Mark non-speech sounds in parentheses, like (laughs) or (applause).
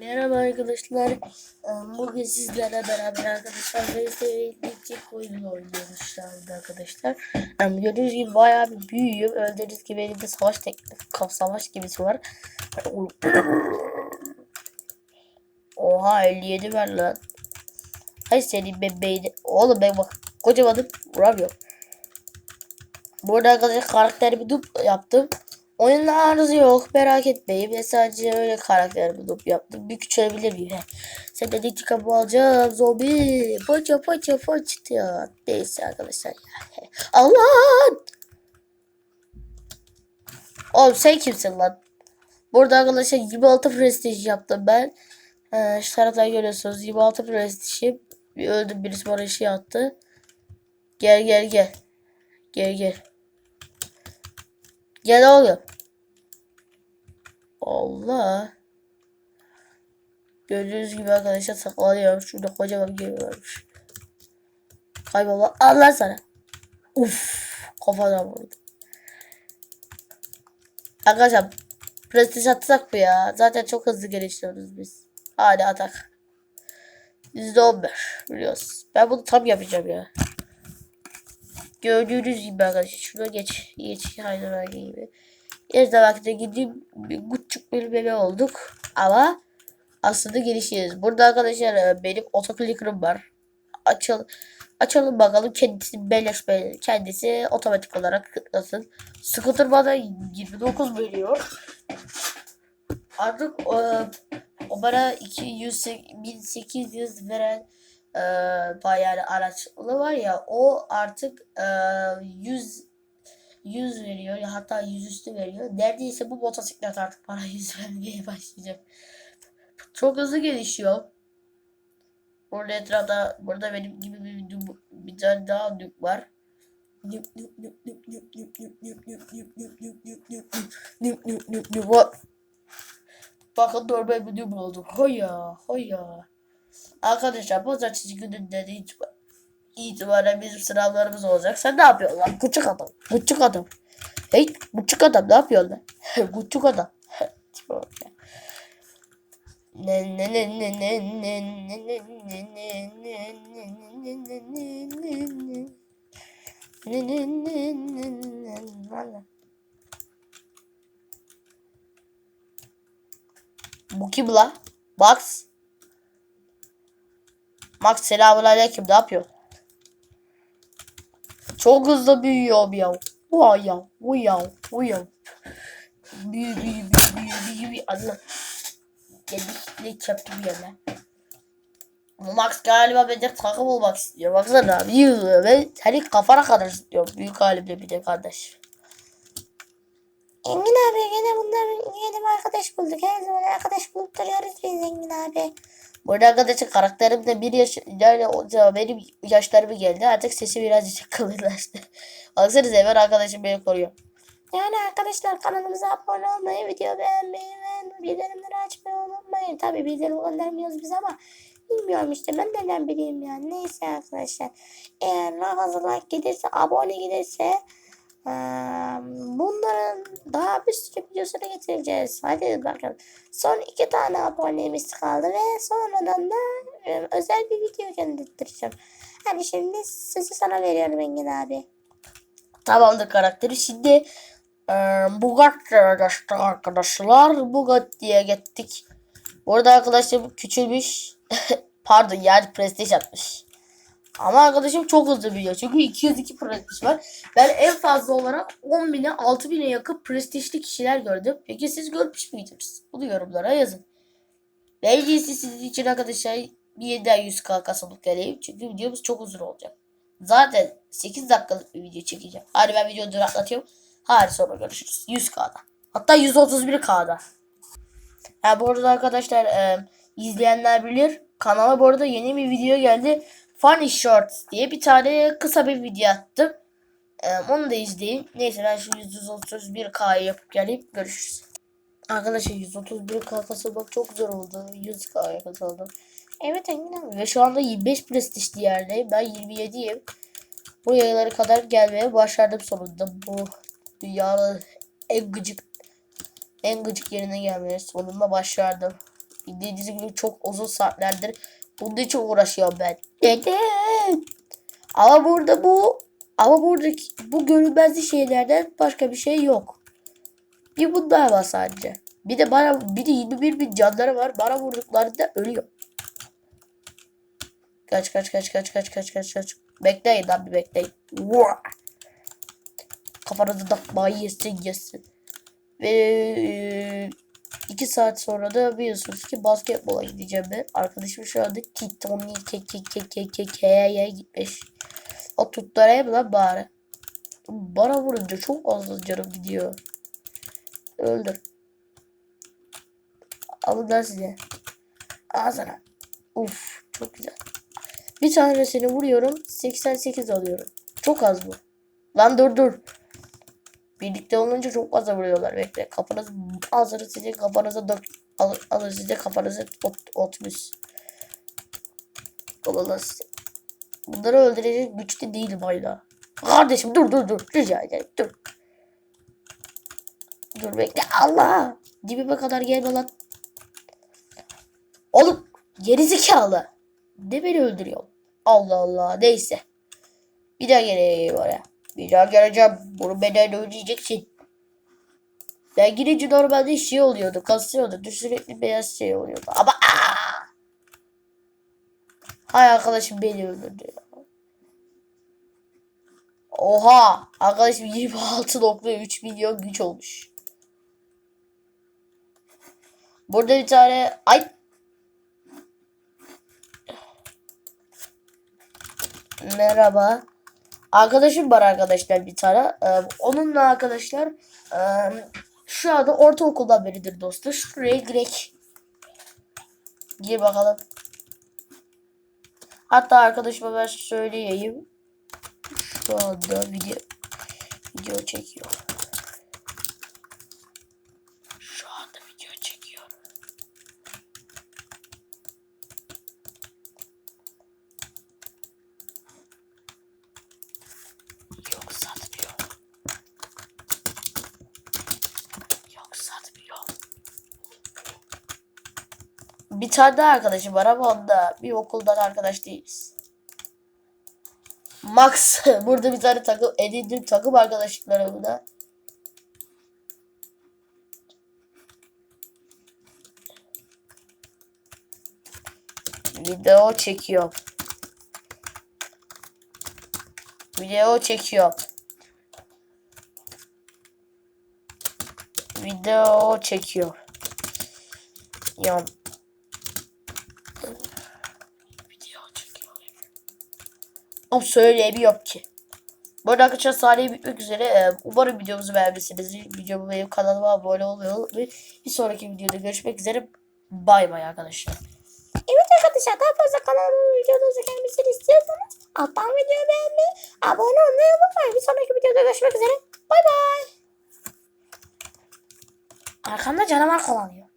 Merhaba arkadaşlar. Ee, Bugün sizlerle beraber arkadaşlar VSV'deki oyunu oynuyoruz arkadaşlar. Ee, Gördüğünüz gibi bayağı bir büyüğüm. Öldüğünüz gibi elimde savaş teknik, savaş gibisi var. Oha 57 ver lan. Hay senin bebeğini. Oğlum ben bak kocamanım vuramıyorum. Burada arkadaşlar karakterimi dup yaptım. Oyunun arızı yok merak etmeyin. Ben sadece öyle karakterimi dup yaptım. Bir küçülebilir miyim? Sen de intikamı alacağım zombi. Paça paça paça ya. Neyse arkadaşlar. Allah! Oğlum sen kimsin lan? Burada arkadaşlar 26 prestij yaptım ben. Ee, şu taraftan görüyorsunuz 26 prestijim. Bir öldüm birisi bana şey attı. Gel gel gel. Gel gel. Gel oğlum. Allah. Gördüğünüz gibi arkadaşlar saklanıyorum. Şurada kocaman bir gemi varmış. Kaybola. Allah sana. Uf. Kafadan vurdu. Arkadaşlar. Prestij atsak mı ya? Zaten çok hızlı geliştiriyoruz biz. Hadi atak. %15 biliyoruz. Ben bunu tam yapacağım ya. Gördüğünüz gibi arkadaşlar. Şuna geç. Geç. Hayır gibi. Her gidip bir küçük bir bebe olduk. Ama aslında gelişiyoruz. Burada arkadaşlar e, benim otoclicker'ım var. Açıl açalım bakalım kendisi beleş be- kendisi otomatik olarak tıklasın. Scooter bana 29 veriyor. Artık e, o bana 200 1800 veren e, bayağı araçlı var ya o artık e, 100 100 veriyor ya hatta 100 üstü veriyor. Derdi bu motosiklet artık bana 100 vermeye başlayacak. Çok hızlı gelişiyor. Burada etrafta burada benim gibi bir, bir, bir tane daha nük var. Bakın normal bir nük oldu. Hoya hoya. Arkadaşlar pazartesi gününde de hiç itibaren bizim sınavlarımız olacak. Sen ne yapıyorsun lan? Küçük adam. Küçük adam. Hey küçük adam ne yapıyorsun lan? Küçük adam. Ne ne ne ne ne ne ne ne ne ne ne ne ne ne ne. Bu kim la? Max. Max selamun aleyküm ne yapıyor? Çok hızlı büyüyor ya. Vay ya. Bu ya. Bu ya. Büyü büyü büyü büyü büyü büyü. Allah. Geldik ne çarptı bir yerine. Bu Max galiba bence takım olmak istiyor. Baksana büyüyor ve senin kafana kadar istiyor. Büyük halimde bir de kardeş. Engin abi yine bunlar yeni bir arkadaş bulduk. Her zaman arkadaş bulup duruyoruz biz Engin abi. Burada arkadaşlar karakterim de bir yaş yani o zaman benim yaşlarımı geldi. Artık sesi birazcık (laughs) kalınlaştı. Baksanıza hemen arkadaşım beni koruyor. Yani arkadaşlar kanalımıza abone olmayı, video beğenmeyi ve bildirimleri açmayı unutmayın. Tabi bildirim göndermiyoruz biz ama bilmiyorum işte ben neden bileyim yani. Neyse arkadaşlar. Eğer fazla like gelirse, abone gelirse bunların daha bir sürü videosunu getireceğiz. Hadi bakalım. Son iki tane abonemiz kaldı ve sonradan da e, özel bir video göndereceğim. Hani şimdi sözü sana veriyorum Engin abi. Tamamdır karakteri. Şimdi e, Bugatti'ye geçtik arkadaşlar. Bugatti'ye gittik. Burada arkadaşlar bu küçülmüş. (laughs) Pardon yani prestij atmış. Ama arkadaşım çok hızlı büyüyor. Çünkü 202 prestij var. Ben en fazla olarak 10 bine 6 bine yakın prestijli kişiler gördüm. Peki siz görmüş müydünüz? Bunu yorumlara yazın. İyisi sizin için arkadaşlar bir yeniden 100k kasılıp geleyim. Çünkü videomuz çok uzun olacak. Zaten 8 dakikalık bir video çekeceğim. Hadi ben videoyu duraklatıyorum. Hadi sonra görüşürüz. 100k'da. Hatta 131k'da. Ha, bu arada arkadaşlar e, izleyenler bilir. Kanala bu arada yeni bir video geldi. Funny Shorts diye bir tane kısa bir video attım. E, onu da izleyin. Neyse ben şu 131k'yı yapıp geleyim. Görüşürüz. Arkadaşlar 131k kasılmak çok zor oldu. 100k'ya kasıldım. Evet Engin abi. Ve şu anda 25 prestijli yerdeyim. Ben 27'yim. Bu yaylara kadar gelmeye başardım sonunda. Bu dünyanın en gıcık en gıcık yerine gelmeye sonunda başardım. Bildiğiniz gibi çok uzun saatlerdir bunun için uğraşıyorum ben. Neden? Ama burada bu ama buradaki bu görünmezli şeylerden başka bir şey yok. Bir bunlar var sadece. Bir de bana bir de 21 bin canları var. Bana vurduklarında ölüyor. Kaç kaç kaç kaç kaç kaç kaç kaç. Bekleyin lan bir bekleyin. Vua! Kafanızı takmayı yesin yesin. Ve e, iki saat sonra da biliyorsunuz ki basketbola gideceğim ben. Arkadaşım şu anda Titoni ke ke ke ke ke ke'ye gitmiş. O tutturayım lan bari. Bana vurunca çok az canım gidiyor. Öldür. Alın lan size. Ağzına. Uf çok güzel. Bir tanesini vuruyorum. 88 alıyorum. Çok az bu. Lan dur dur. Birlikte olunca çok fazla vuruyorlar. Bekle. Kafanız ağzını size kafanıza dök. Al, alın size kafanıza ot, otmuş. Size. Bunları öldürecek güçte değilim hala. Kardeşim dur dur dur. Rica ederim dur. Dur bekle. Allah. Dibime kadar gelme lan. Oğlum gerizekalı. Ne beni öldürüyor? Allah Allah. Neyse. Bir daha geleyim oraya. Bir daha geleceğim. Bunu benden ödeyeceksin. Ben girince normalde şey oluyordu. Kasıyordu. Sürekli beyaz şey oluyordu. Ama aa! Hay arkadaşım beni öldürdü. ya. Oha! Arkadaşım 26.3 milyon güç olmuş. Burada bir tane... Ay! Merhaba. Arkadaşım var arkadaşlar bir tane. Ee, onunla arkadaşlar e, şu anda ortaokuldan beridir dostu. Şuraya girek. Gir bakalım. Hatta arkadaşıma ben söyleyeyim. Şu anda video video çekiyor. Şu anda video çekiyor. Yok satmıyor. Yok satmıyor. Bir tane daha arkadaşım var ama onda bir okuldan arkadaş değiliz. Max (laughs) burada bir tane takım edindim takım arkadaşlıklarım da. Video çekiyor. Video çekiyor. Video çekiyor. Yan. Video çekiyor. Ama söyleyemiyor ki. Bu arada arkadaşlar sahneyi bitmek üzere. Ee, Umarım videomuzu beğenmişsiniz. Videomu benim kanalıma abone olmayı unutmayın. Bir sonraki videoda görüşmek üzere. Bay bay arkadaşlar. Evet arkadaşlar daha fazla kanalıma videonuzu gelmesini istiyorsanız alttan videoyu beğenmeyi, abone olmayı unutmayın. Bir sonraki videoda görüşmek üzere. Bay bay. Arkamda canavar kovalıyor.